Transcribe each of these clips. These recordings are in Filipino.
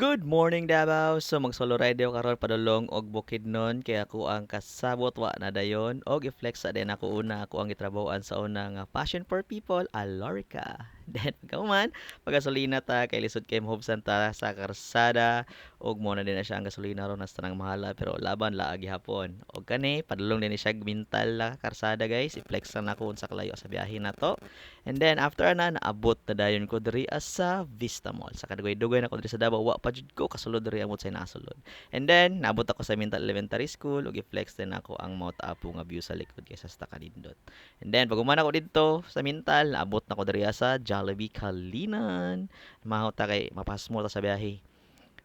Good morning Davao. So mag-solo ako karon padulong og Bukidnon kay ako ang kasabot wa na dayon og i-flex sa din ako una ako ang gitrabahoan sa una nga Passion for People Alorica. Then kauman pagasolina ta kay lisod kay Hobson ta sa karsada og mo na din na siya ang gasolina ron nas tanang mahala pero laban la gihapon. Og kani padulong din ni siya mental la karsada guys i-flex na ako unsa kalayo sa biyahe na to. And then after na naabot na dayon ko diri sa Vista Mall. Sa kadugay-dugay na ko diri sa Davao wa pa jud ko kasulod diri amot sa nasulod. And then naabot ako sa Mental Elementary School ug i-flex din ako ang Mount Apo nga view sa likod kaysa sa kanindot. And then pag umana ko dito sa Mental, naabot na ko diri sa Jollibee Kalinan. Mahot ta kay mapasmo ta sa biyahe.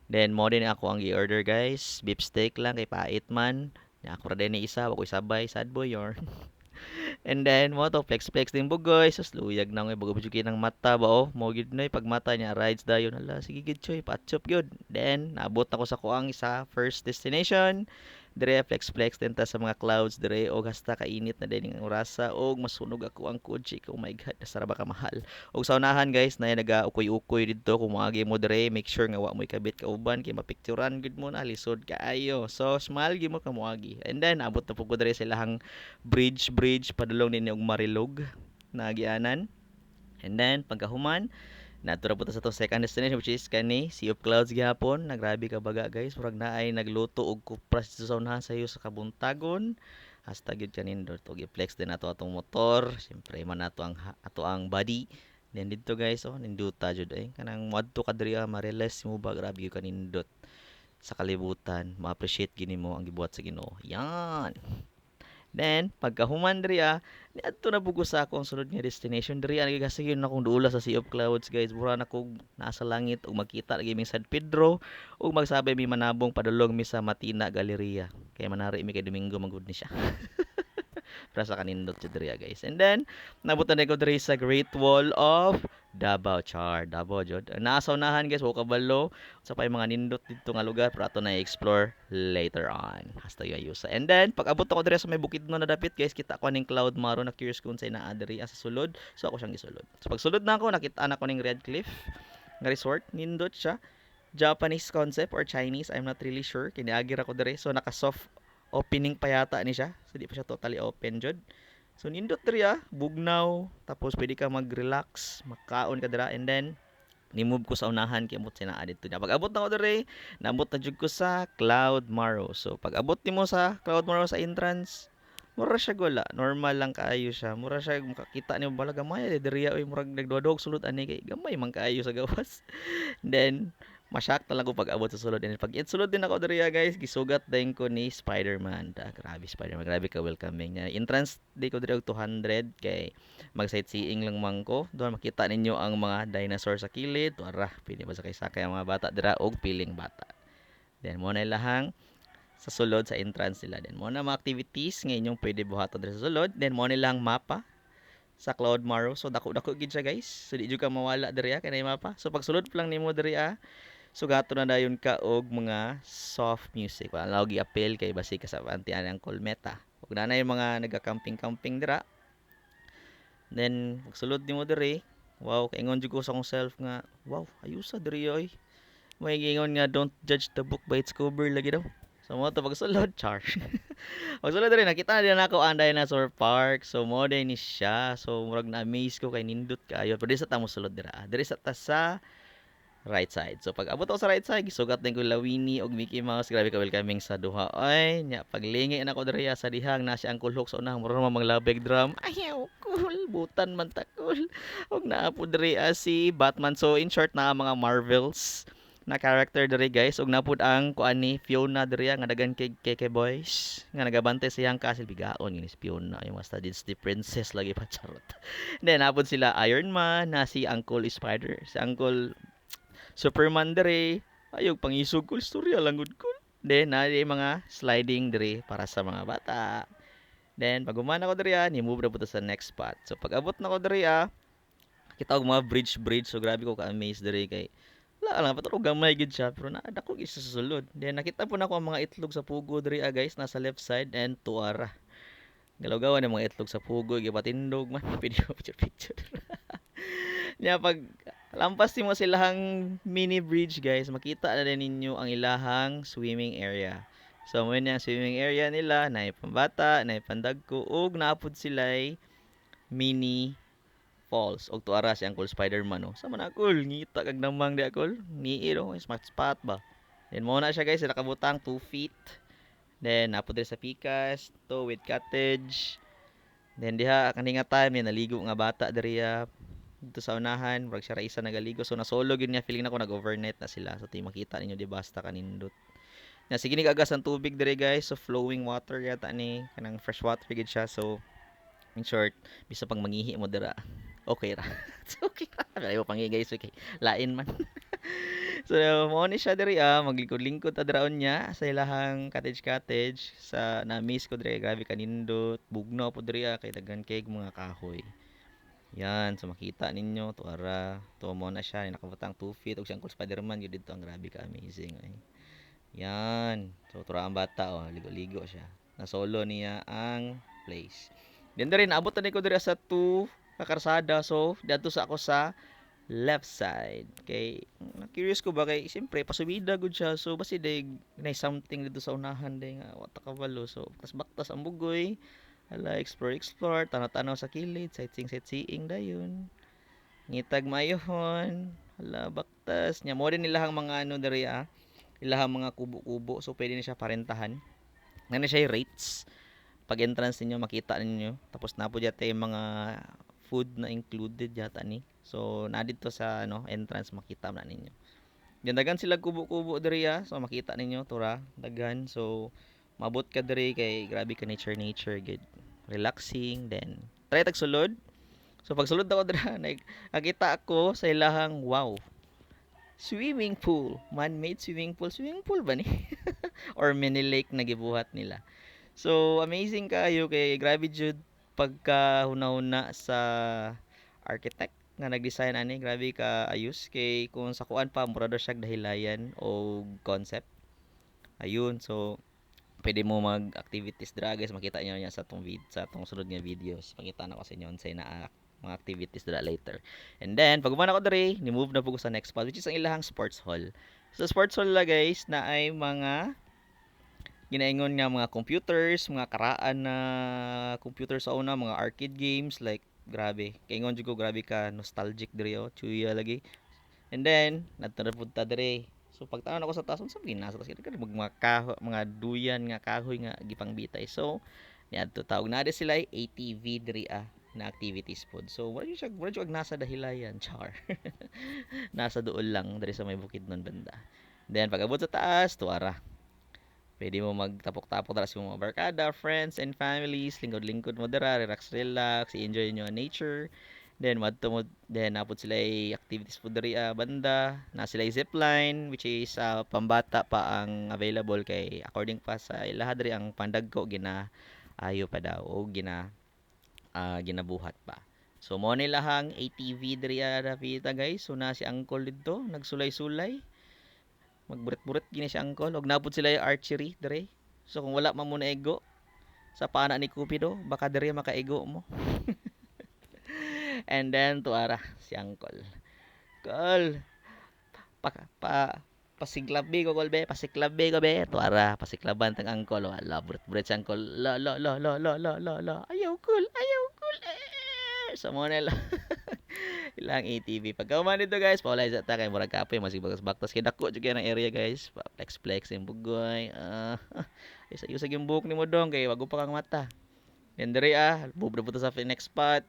Then mo din ako ang i-order guys, beef steak lang kay pait man. Nya ako ra ni isa, wa ko isabay, sad boy yorn. And then mo to flex flex din bugoy, sus luyag na ngoy bago ng mata ba oh. Mo gid noy pag mata niya rides dayon hala sige gid choy patchop gyud. Then naabot ako sa kuang isa first destination dire flex flex din ta sa mga clouds dire og hasta kainit na din ang orasa og masunog ako ang kotse oh my god nasara ba ka mahal? Og sa unahan guys na naga ukoy-ukoy didto kung moagi mo dire make sure nga wa mo ikabit ka uban kay mapicturean gud mo na lisod kaayo so smile gi mo ka moagi and then abot na ko dire silahang bridge bridge padulong ninyo og Marilog na agianan and then pagkahuman Natura po ta sa to second destination which is kani Sea of Clouds gihapon. Nagrabe ka baga guys. Murag naay nagluto og kupras sa unahan sa iyo sa kabuntagon. Hasta gyud kanindot og i-flex din ato atong motor. Syempre man ato ang ato ang body. Then dito guys oh ninduta jud ay kanang moadto ka diri ah, ma-realize mo ba grabe gyud kanindot sa kalibutan. Ma-appreciate gini mo ang gibuhat sa Ginoo. Yan. Then, pagkahuman diri ah, niadto na bugo sa akong sunod nga destination diri ang gagasayon na akong duula sa Sea of Clouds guys. Mura na kog nasa langit ug makita lagi mi San Pedro ug magsabi mi manabong padulong mi sa Matina Galleria. Kay manari mi kay Domingo magud ni siya. para sa kanindot siya diri guys. And then, nabutan ko diri sa Great Wall of Davao Char. Davao jud. Unahan guys, wa kabalo sa pay mga nindot dito nga lugar para ato na explore later on. Hasta yung ayusa. And then, pag abot ako diri sa may bukid no na dapit guys, kita ko ning cloud maro na curious kung sa naa diri sa sulod. So ako siyang gisulod. So pag sulod na ako, nakita na ko ning Red Cliff nga resort, nindot siya. Japanese concept or Chinese, I'm not really sure. Kiniagir ako diri. So naka soft opening pa yata ni siya. So di pa siya totally open jud. So nindot diri ah, bugnaw, tapos pwede ka mag-relax, makaon ka dira and then ni-move ko sa unahan kay amot sinaa dito niya. Pag abot na ko diri, naabot na jud ko sa Cloud Marrow. So pag abot nimo sa Cloud Marrow sa entrance, mura siya gula, normal lang kaayo siya. Mura siya makakita nimo bala gamay diri oy murag nagduwa sulod ani kay gamay man kaayo sa gawas. then masyak talaga pag abot sa sulod and pag sulod din ako diri guys. Gisugat din ko ni Spider-Man. Da grabe Spider-Man. Grabe ka welcoming. Niya entrance di ko diri og 200 kay mag sightseeing lang man ko. Doon makita ninyo ang mga dinosaur sa kilid. Ara pili ba sa kay sakay mga bata dira og piling bata. Then mo na sa sulod sa entrance nila. Then mo na mga activities nga inyong pwede buhaton diri sa sulod. Then mo na ilang mapa sa Cloud Marrow. So dako-dako gid siya guys. So di ka mawala diri kay mapa. So pag sulod pa lang nimo diri ah, sugato na dayon ka og mga soft music. Wala gi appeal kay basi ka sa antian ang Colmeta. Ug na yung mga naga-camping-camping dira. Then pagsulod nimo diri, wow, kaingon jud ko sa akong self nga, wow, ayusa diri oy. May gingon nga don't judge the book by its cover lagi daw. So mo to pagsulod, char. pagsulod diri nakita na din ako ang Dinosaur Park. So mo din siya. So murag na amaze ko kay nindot kayo. Pero di sa tamo sulod dira. Diri sa ta sa right side. So pag abot ako sa right side, gisugat din ko Lawini og Mickey Mouse. Grabe ka welcoming sa duha. Ay, nya paglingi na ko diri sa dihang na si Uncle Hook sa unang mura mga labeg drum. Ayaw, cool. Butan man ta cool. Og naapo diri si Batman. So in short na mga Marvels na character diri guys og napud ang kuan ni Fiona diri nga dagan kay Keke Boys nga nagabantay sa iyang castle bigaon ni Fiona yung mga Disney princess lagi pa charot then napud sila Iron Man na si Uncle Spider si Uncle Superman dere ayog pangisog ko istorya lang gud ko. Then na mga sliding dere para sa mga bata. Then pag umana ko dere ni move na puto sa next spot. So pag abot na ko dere ah kita og mga bridge bridge. So grabe ko ka amaze dere kay wala lang paturo gamay gid siya. Pero naa dako gid sa sulod. Then nakita po na ko ang mga itlog sa pugo dere ah guys. Nasa left side and tuara galaw-gawa ng mga itlog sa pugo. Gibatindog man. Mo picture picture. Niya pag lampas mo silahang mini bridge guys, makita na din ninyo ang ilahang swimming area. So mo ang swimming area nila, na pambata, na pandagko ug naapod sila'y mini falls og tuara si Uncle Spider-Man no. Sa man akol, ngita kag namang di akol. Ni no, smart spot ba. Then mo na siya guys, sila kabutang 2 feet. Then naapod sa Pikas, to with cottage. Then diha kaninga time ni naligo nga bata diriya dito sa unahan, murag siya isa nagaligo. So nasolo gyud niya feeling nako nag-overnight na sila. So ti makita ninyo di basta kanindot. Na sige agas ang tubig dire guys. So flowing water yata ni kanang fresh water gid siya. So in short, bisa pang mangihi mo dira. Okay ra. so, okay ra. Ayaw pangi guys, okay. Lain man. so mo ni siya diri ah, maglingkod-lingkod ta diraon niya sa ilahang cottage cottage sa na miss ko diri grabe kanindot bugnaw po diri ah, kay daghan kay mga kahoy. Yan, so makita ninyo, tuara, tumo na siya, nakabutang 2 feet, og siyang cool Spider-Man, yun dito, ang grabe ka, amazing. Ay. Yan, so tuara ang bata, oh, ligo-ligo siya. Na solo niya ang place. Then rin, abot na ko diri sa 2 kakarsada, so dito sa ako sa left side. Kay, na-curious ko ba, kay, siyempre, pasubida gud siya, so basi day, na something dito sa unahan, day nga, wata kabalo, so, tas baktas ang bugoy, Hala, explore, explore, tanaw-tanaw sa kilid, sightseeing, sightseeing dayon. Ngitag mayohon, hala, baktas. Nya mo din nila mga ano diri ah. Ilahang mga kubo-kubo, so pwede na siya parentahan. Ngano siya yung rates. Pag entrance ninyo, makita ninyo. Tapos na po yata yung mga food na included yata ni. So, na dito sa ano, entrance, makita na ninyo. Yan, dagan sila kubo-kubo diri ah. So, makita ninyo, tura, dagan. So, mabot ka diri kay grabe ka nature nature good. Relaxing then try tag sulod. So pag sulod ako dira nakita ako sa ilahang wow swimming pool. Man-made swimming pool. Swimming pool ba ni? Or mini lake na gibuhat nila. So amazing kayo kay grabe jud pagka huna-huna sa architect nga nag-design ani. Grabe ka ayos kay kung sa kuan pa mura daw siya dahilayan o concept. Ayun so pwede mo mag activities dra guys. Makita niyo niya sa tong vid sa tong sunod nga videos. Makita na ko sa inyo sa na mga activities dra later. And then pag ko dere ni move na po sa next spot which is ang ilahang sports hall. Sa sports hall la guys na ay mga ginaingon nga mga computers mga karaan na computer sa una mga arcade games like grabe. Kaingon jud ko grabe ka nostalgic diri oh. Chuya lagi. And then nadto na punta dere So pagtaon ako sa taas, unsa nasa taas kay mga kaho, mga duyan nga kahoy nga gipang bitay. So niadto tawag na sila ATV diri ah na activities pod. So wala siya wala siya nasa dahilayan char. nasa dool lang diri sa may bukid nun banda. Then pag abot sa taas, tuara. Pwede mo magtapok-tapok dara sa mga barkada, friends and families, lingkod-lingkod mo dara, relax relax, enjoy nyo nature. Then madto mo then napod sila activities po diri uh, banda, na sila zipline which is uh, pambata pa ang available kay according pa sa ilaha diri ang pandagko gina ayo pa daw o gina uh, ginabuhat pa. So mo ni lahang ATV diri Davita guys. So na si Uncle dito nagsulay-sulay. Magburet-buret gini si Uncle og napod sila yung archery diri. So kung wala man mo na ego sa pana ni Cupido, baka diri maka-ego mo. And then tuara si Uncle. Kol. Pa, pa pasiglabi ko kol be, pasiglabi ko be. Tuara pasiklaban tang Uncle. Wala buret-buret si Uncle. La la la la la la la la. Ayaw kol, ayaw kol. Eh. Sa mo nila. ilang ATV pagka man dito guys paulay sa ta kay murag kapoy masig bagas baktas kay dako jud ng area guys flex flex yung bugoy uh, isa yung buhok ni mo dong kay wago pa kang mata then diri ah bubra sa next spot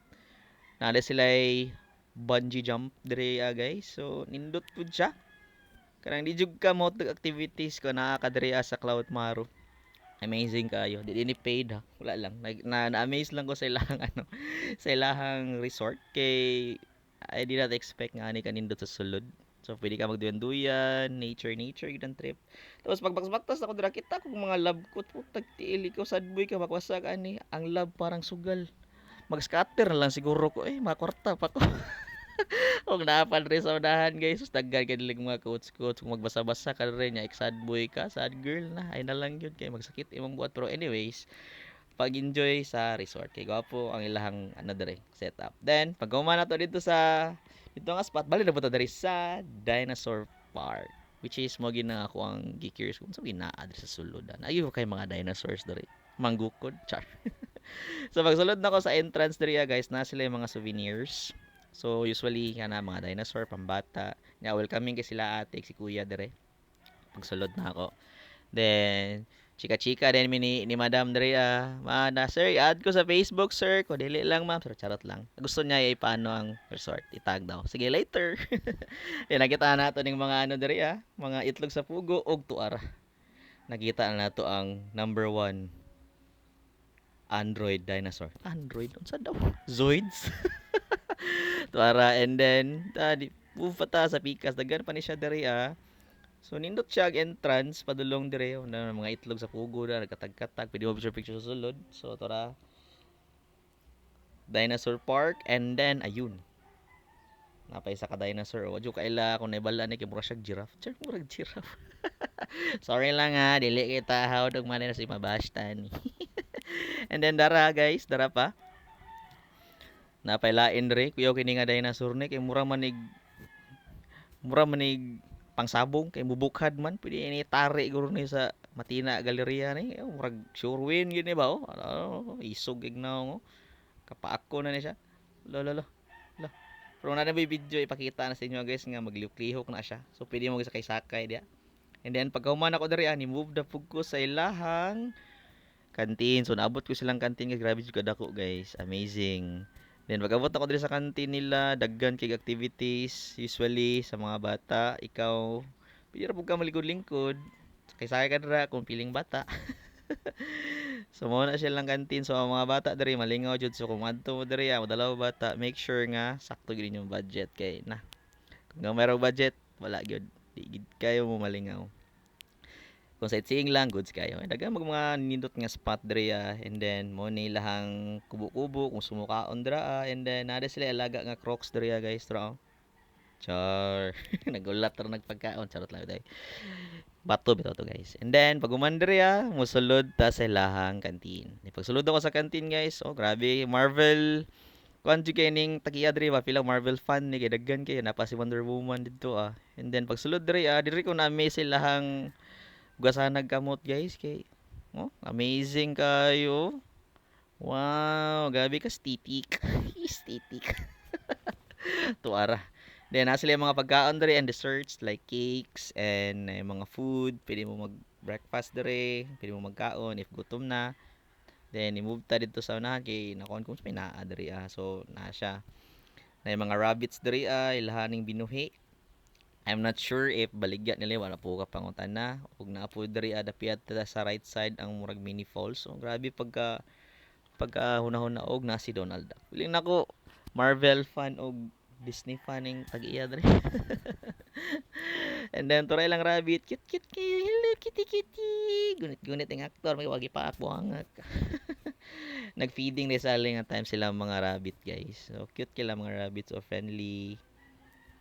Nala sila ay bungee jump dire uh, guys. So nindot pud siya. Kanang di jud ka mo activities ko naa ka dire sa Cloud Maru. Amazing kayo. Di ni paid ha. Wala lang. Na, na, amaze lang ko sa ilang ano sa ilang resort kay I did not expect nga ani kanindot sa sulod. So pwede ka magduyan-duyan, nature nature gyud trip. Tapos pagbakbaktas ako dira kita kung mga love ko putag tiili ko sad boy ka makwasa ka ani. Ang love parang sugal mag-scatter lang siguro ko eh makwarta pa ko og napan rin sa unahan guys taggan kay dilig mga coach coach kung magbasa-basa ka rin nya sad boy ka sad girl na ay na lang yun kay magsakit imong buhat pero anyways pag-enjoy sa resort. Kay gwapo ang ilahang ano dire setup. Then pag humana to dito sa dito nga spot bali na po diri sa Dinosaur Park which is mo gina ako ang gi-curious kung sa ginaa diri sa suludan. Ayo kay mga dinosaurs diri. Manggukod, char. so pagsulod na ko sa entrance diri ah, guys, na sila yung mga souvenirs. So usually kana mga dinosaur pambata. Nya welcoming kay sila ate si kuya dire. Pagsulod na ako. Then chika-chika din ni, ni Madam diri ah. Mana sir, add ko sa Facebook sir. Ko dili lang ma'am, sir charot lang. Gusto niya i paano ang resort, itag daw. Sige later. Yan nakita nato ning mga ano diri ah, mga itlog sa pugo og tuara. Nakita na nato ang number one Android dinosaur. Android unsa daw? Zoids. tuara and then uh, di pufata sa pikas daghan pa ni siya diri ah. So nindot siya entrance padulong dire na mga itlog sa pugo na nagkatag-katag pwede mo picture picture sa sulod. So tara Dinosaur Park and then ayun. Napay sa ka dinosaur. O jo kaila kung naibala ni kay mura siya giraffe. Sure mura giraffe. Sorry lang ha, dili kita hawd og man na si mabashtan. and then dara guys, dara pa. Napay lain dire kuya kini nga dinosaur ni kay mura manig mura manig pangsabong kay mubukhad man. Pwede ini tari guro ni sa Matina Galleria ni. Oh, murag sure win gini ba oh. Ano, isog ignaw oh. kapaako na ni siya. Lo lo lo lo. Pero na may video ipakita na sa inyo guys nga maglihok na siya. So pwede mo sakay-sakay dia and then pag human ako diri ani move the ko sa ilahang kantin so naabot ko silang kantin nga grabe jud kadako guys amazing Then pag-abot ako diri sa kantin nila, daggan kay activities usually sa mga bata, ikaw pwede ra pud ka malikod-lingkod. Kay sakay ka dira kung piling bata. so mo na siya lang kantin so ang mga bata diri malingaw jud so kung adto mo diri ah, dalawa bata, make sure nga sakto gid yung budget kay na. Kung nga mayroong budget, wala gyud. Di gid kayo mo malingaw. Kung sightseeing lang, goods kayo. Daga mag mga nindot nga spot diri ah, and then mo ni lahang kubo-kubo kung sumukaon dira ah, and then nada sila alaga nga crocs diri ah, guys, tra. oh. Char. Nagulat ra nagpagkaon, charot lang day. Bato bitaw to guys. And then pag human diri ah, musulod ta sa lahang kantin. Di pagsulod ako sa kantin guys, oh grabe, Marvel kuan jud kay ning tagiya diri ba pila Marvel fan ni kay daghan kay napa si Wonder Woman dito ah. And then pagsulod diri ah, diri ko na may silahang Ugasan nagkamot guys kay oh, amazing kayo. Wow, gabi ka stitik. stitik. Tuara. Then nasa yung mga pagkaon dere and desserts like cakes and eh, mga food. Pwede mo mag breakfast dere, pwede mo magkaon if gutom na. Then i-move ta dito sa unahan kay nakon kung may naa dere ah. So na siya. Na mga rabbits dere ah, ilahaning binuhi. I'm not sure if baligya nila wala po ka pangutan na ug naa po diri ada piat sa right side ang murag mini falls. So grabe pagka pagka hunahon na og na si Donald. Piling nako Marvel fan og Disney faning tag-iya diri. And then turay lang rabbit, cute cute kayo, hello kitty kitty. Gunit-gunit ang aktor, may wagi pa ako hangak. Nag-feeding ni sa aling time sila mga rabbit guys. So cute kila mga rabbits, so friendly.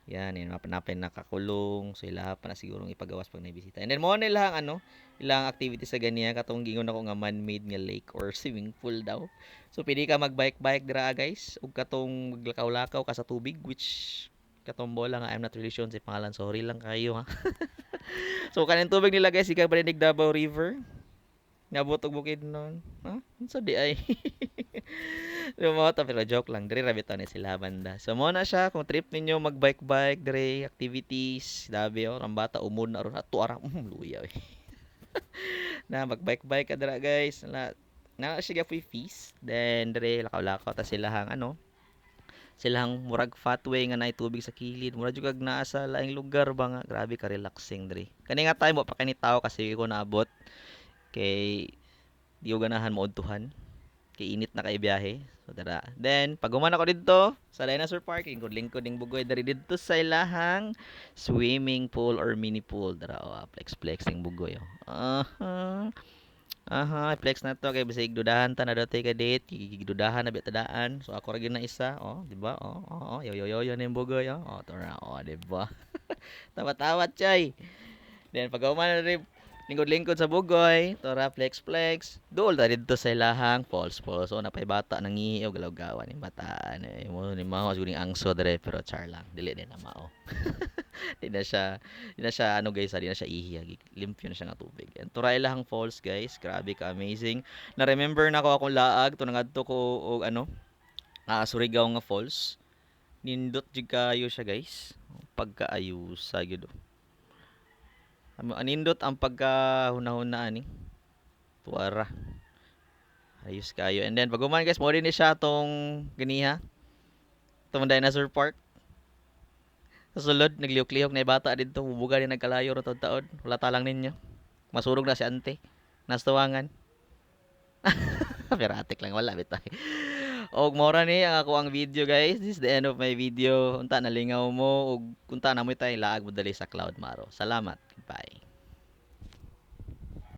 Yan, yan mapanapin nakakulong. So ila pa na sigurong ipagawas pag naibisita. And then mo na ilang ano, ilang activities sa ganiya katong gingon ako nga man-made nga lake or swimming pool daw. So pwede ka mag-bike-bike dira guys ug katong maglakaw-lakaw ka sa tubig which katong bola nga I'm not really sure sa pangalan. Sorry lang kayo ha. so kanin tubig nila guys ikaw parinig Davao River. Nabot og bukid nun. Ha? Unsa di ay? Remote pero joke lang. Dire rabi ni sila banda. So mo na siya kung trip ninyo mag-bike-bike dire activities, dabi oh, ang bata umod na ron ato ara um, luya eh. na mag-bike-bike ka dira guys. Na na siya free fees. Then dire lakaw-lakaw ta sila hang ano silang murag fatway nga naay tubig sa kilid murag jud kag naa sa laing lugar ba nga grabe ka relaxing diri kani nga tayo mo pa kani tao kasi ko naabot kay di ko ganahan maudtuhan. Kay init na kay biyahe. So tara. Then pag human ako dito sa Dinosaur Park lingkod lingkod ning bugoy dari dito sa ilahang swimming pool or mini pool. Tara oh, flex flex ning bugoy oh. Aha. Aha flex na to. Kay bisig dudahan ta na dati ka date. Gidudahan na bitadaan. So ako ra na isa oh di ba? Oh oh, oh yo yo yo yo ning bugoy oh. Oh tara oh di ba? Tawa-tawa chay. Then pag na rin lingkod-lingkod sa Bugoy, tora flex flex. Dool ta didto sa ilahang false false. So napay bata nangihi og galaw-gawan ni bataan eh. Mo ni mao siguro ning angso dire pero char lang. Dili din na mao. di na siya di na siya ano guys, ah, di na siya ihi agi. Limpyo na siya nga tubig. And tura ilahang falls guys, grabe ka amazing. Na remember na ko akong laag to nangadto ko og ano, ah Surigao nga falls. Nindot jud kayo siya guys. Pagkaayusa gyud. Anindot ang pagkahunahuna ani. Tuara. Ayos kayo. And then pag human guys, mo din ni siya tong ganiha. Tong dinosaur park. Sa sulod, nagliyok-liyok na bata dito. Bubuga din nagkalayo ro taon. Wala talang ninyo. Masurog na si ante. Nastuwangan. Piratik lang. Wala bitay. Og mora ni ang ako ang video guys. This is the end of my video. Unta nalingaw mo. Og kunta na mo tayo laag mo dali sa Cloud Maro. Salamat. Bye.